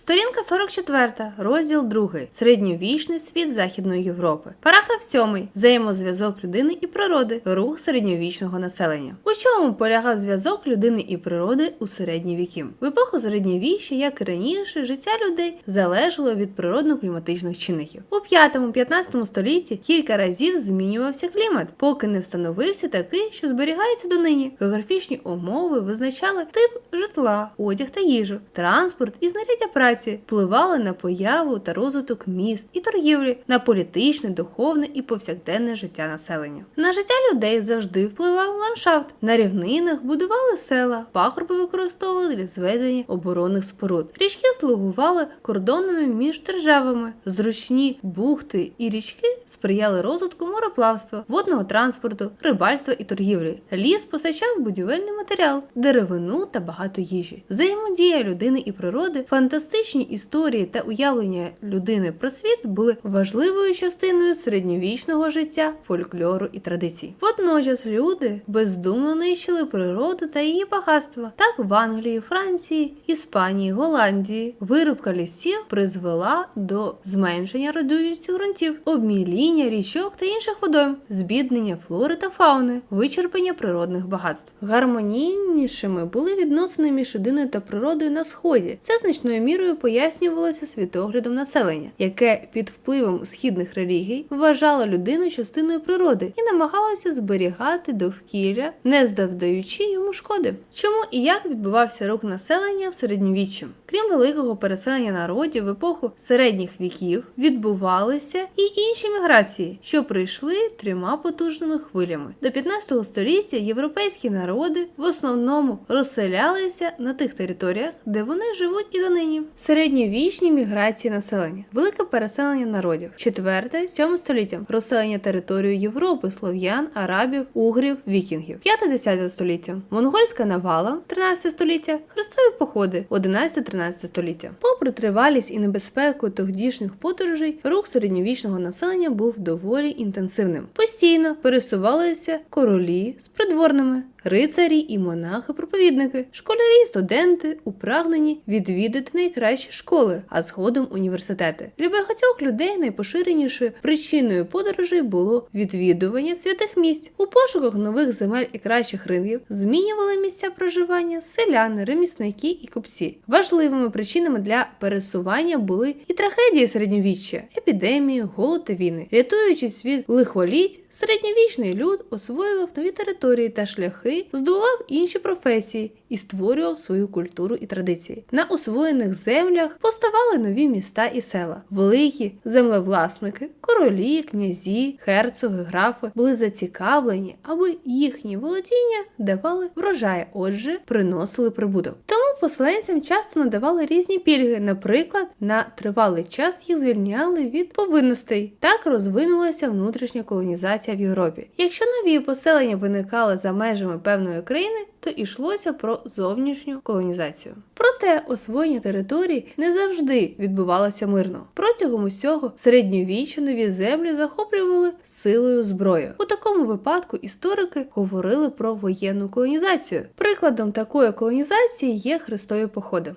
Сторінка 44, розділ 2. Середньовічний світ Західної Європи. Параграф 7. Взаємозв'язок людини і природи. Рух середньовічного населення. У чому полягав зв'язок людини і природи у середні віки? В епоху середньовіччя, як і раніше, життя людей залежало від природно-кліматичних чинників. У 5-15 столітті кілька разів змінювався клімат, поки не встановився такий, що зберігається донині. Географічні умови визначали тип житла, одяг та їжу, транспорт і знаряддя праці, впливали на появу та розвиток міст і торгівлі, на політичне, духовне і повсякденне життя населення. На життя людей завжди впливав ландшафт. На рівнинах будували села, пагорби використовували для зведення оборонних споруд. Річки слугували кордонами між державами. Зручні бухти і річки сприяли розвитку мореплавства, водного транспорту, рибальства і торгівлі. Ліс постачав будівельний матеріал, деревину та багато їжі. Взаємодія людини і природи, фантастичні історії та уявлення людини про світ були важливою частиною середньовічного життя, фольклору і традицій. Водночас люди бездумно нищили природу та її багатства. Так в Англії, Франції, Іспанії, Голландії вирубка лісів призвела до зменшення родючості ґрунтів, обміління річок та інших водойм, збіднення флори та фауни, вичерпання природних багатств. Гармонійнішими були відносини між людиною та природою на сході. Це значною мірою пояснювалося світоглядом населення, яке під впливом східних релігій вважало людину частиною природи і намагалося зберігати довкілля, не завдаючи йому шкоди. Чому і як відбувався рух населення в середньовіччі? Крім великого переселення народів в епоху середніх віків, відбувалися і інші міграції, що прийшли трьома потужними хвилями. До 15 століття європейські народи в основному розселялися на тих територіях, де вони живуть і донині. Середньовічні міграції населення, велике переселення народів, 4-7 століття, розселення території Європи, слов'ян, арабів, угрів, вікінгів, 5-10 століття, монгольська навала, 13 століття, хрестові походи, 11-13 століття. Попри тривалість і небезпеку тодішніх подорожей, рух середньовічного населення був доволі інтенсивним. Постійно пересувалися королі з придворними. Рицарі і монахи-проповідники, школярі, студенти упрагнені відвідати найкращі школи, а згодом університети. Для багатьох людей найпоширенішою причиною подорожей було відвідування святих місць. У пошуках нових земель і кращих ринків змінювали місця проживання селяни, ремісники і купці. Важливими причинами для пересування були і трагедії середньовіччя, епідемії, голод та війни. Рятуючись від лихоліть, середньовічний люд освоював нові території та шляхи, здобував інші професії і створював свою культуру і традиції. На освоєних землях поставали нові міста і села. Великі землевласники, королі, князі, герцоги, графи були зацікавлені, аби їхні володіння давали врожай, отже, приносили прибуток. Тому поселенцям часто надавали різні пільги, наприклад, на тривалий час їх звільняли від повинностей. Так розвинулася внутрішня колонізація в Європі. Якщо нові поселення виникали за межами певної країни, то йшлося про зовнішню колонізацію. Проте освоєння територій не завжди відбувалося мирно. Протягом усього середньовіччя нові землі захоплювали силою зброю. У такому випадку історики говорили про воєнну колонізацію. Прикладом такої колонізації є хрестові походи.